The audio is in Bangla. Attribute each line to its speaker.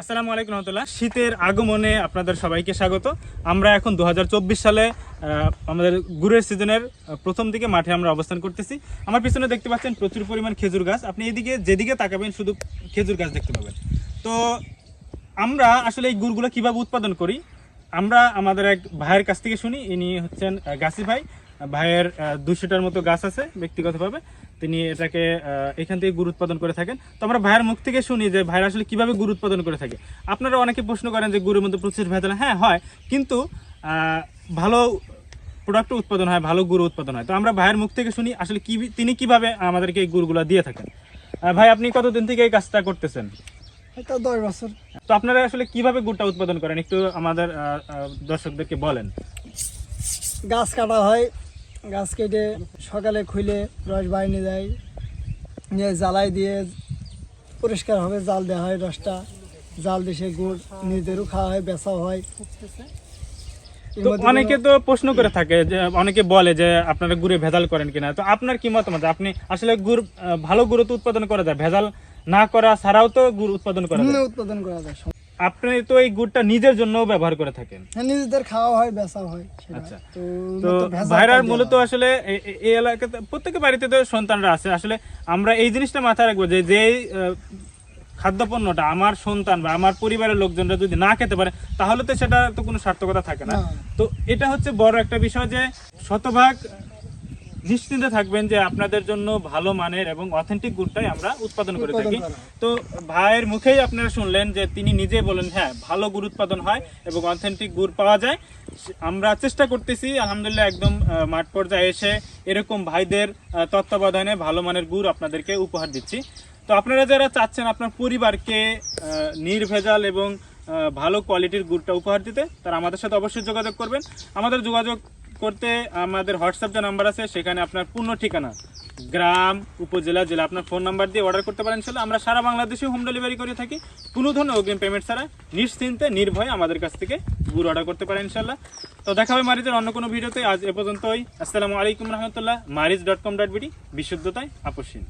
Speaker 1: আসসালামু আলাইকুম রহমতুল্লাহ। শীতের আগমনে আপনাদের সবাইকে স্বাগত। আমরা এখন দু হাজার চব্বিশ সালে আমাদের গুড়ের সিজনের প্রথম দিকে মাঠে আমরা অবস্থান করতেছি। আমার পিছনে দেখতে পাচ্ছেন প্রচুর পরিমাণ খেজুর গাছ। আপনি এদিকে, যেদিকে তাকাবেন, শুধু খেজুর গাছ দেখতে পাবেন। তো আমরা আসলে এই গুড়গুলো কীভাবে উৎপাদন করি? আমরা আমাদের এক ভাইয়ের কাছ থেকে শুনি। ইনি হচ্ছেন গাছি ভাই। ভাইয়ের দুশোটার মতো গাছ আছে ব্যক্তিগতভাবে। তিনি এটাকে এখান থেকে গুরু উৎপাদন করে থাকেন। তো আমরা ভাইয়ের মুখ থেকে শুনি যে ভাইয়ের আসলে কীভাবে গুরু উৎপাদন করে থাকে। আপনারা অনেকে প্রশ্ন করেন যে গুরুর মধ্যে প্রচুর ভেজাল হ্যাঁ। হয় কিন্তু ভালো প্রোডাক্ট উৎপাদন হয় ভালো গুরু উৎপাদন হয়। তো আমরা ভাইয়ের মুখ থেকে শুনি আসলে কি তিনি কীভাবে আমাদেরকে এই গুড়গুলো দিয়ে থাকেন। ভাই আপনি কতদিন থেকে এই কাজটা করতেছেন?
Speaker 2: এটা দশ বছর।
Speaker 1: তো আপনারা আসলে কীভাবে গুড়টা উৎপাদন করেন? একটু আমাদের দর্শকদেরকে বলেন।
Speaker 2: গাছ কাটা হয় গাছ কেটে সকালে খুলে রস বাইরে যায় নিয়ে জ্বালাই দিয়ে পরিষ্কার হবে জাল দেওয়া হয় রসটা। জাল দিয়ে সে গুড় নিজেদেরও খাওয়া হয় বেচাও হয়।
Speaker 1: তো অনেকে তো প্রশ্ন করে থাকে যে অনেকে বলে যে আপনারা গুড়ে ভেজাল করেন কিনা। তো আপনার কি মতামত? আপনি আসলে গুড় ভালো গুড় তো উৎপাদন করা যায় ভেজাল না করা ছাড়াও তো গুড় উৎপাদন করা যায়।
Speaker 2: উৎপাদন করা যায়।
Speaker 1: আপনি তো এই গুড়টা নিজের জন্য ব্যবহার করে থাকেন।
Speaker 2: হ্যাঁ নিজেদের খাওয়া হয় বেচাও হয়
Speaker 1: আচ্ছা।
Speaker 2: তো
Speaker 1: ভাইরার মূলত আসলে এই এলাকাতে প্রত্যেক বাড়িতে তো সন্তানরা আছে। আসলে আমরা এই জিনিসটা মাথায় রাখব যে যে খাদ্যপণ্যটা আমার সন্তান বা আমার পরিবারের লোকজনরা যদি না খেতে পারে তাহলে তো সেটা তো কোনো সার্থকতা থাকে না। তো এটা হচ্ছে বড় একটা বিষয় যে শতভাগ নিশ্চিন্তে থাকবেন যে আপনাদের জন্য ভালো মানের এবং অথেন্টিক গুড়টাই আমরা উৎপাদন করে থাকি। তো ভাইয়ের মুখেই আপনারা শুনলেন যে তিনি নিজে বলেন হ্যাঁ ভালো গুড় উৎপাদন হয় এবং অথেন্টিক গুড় পাওয়া যায়। আমরা চেষ্টা করতেছি আলহামদুলিল্লাহ একদম মাঠ পর্যায়ে এসে এরকম ভাইদের তত্ত্বাবধানে ভালো মানের গুড় আপনাদেরকে উপহার দিচ্ছি। তো আপনারা যারা চাচ্ছেন আপনার পরিবারকে নির্ভেজাল এবং ভালো কোয়ালিটির গুড়টা উপহার দিতে তারা আমাদের সাথে অবশ্যই যোগাযোগ করবেন। আমাদের যোগাযোগ করতে আমাদের হোয়াটসঅ্যাপ যে নাম্বার আছে, সেখানে আপনার পূর্ণ ঠিকানা। গ্রাম, উপজেলা, জেলা, আপনার ফোন নাম্বার দিয়ে অর্ডার করতে পারেন। ইনশাল্লাহ আমরা সারা বাংলাদেশে হোম ডেলিভারি করে থাকি। কোনো ধরনের অগ্রিম পেমেন্ট ছাড়া নিশ্চিন্তে, নির্ভয়ে আমাদের কাছ থেকে গুড় অর্ডার করতে পারেন ইনশাল্লাহ তো দেখা হবে মারিজের অন্য কোনো ভিডিওতে। আজ এ পর্যন্তই। আসসালামু আলাইকুম রহমতুল্লাহ। Marriage dot com dot BD বিশুদ্ধতায় আপসীন।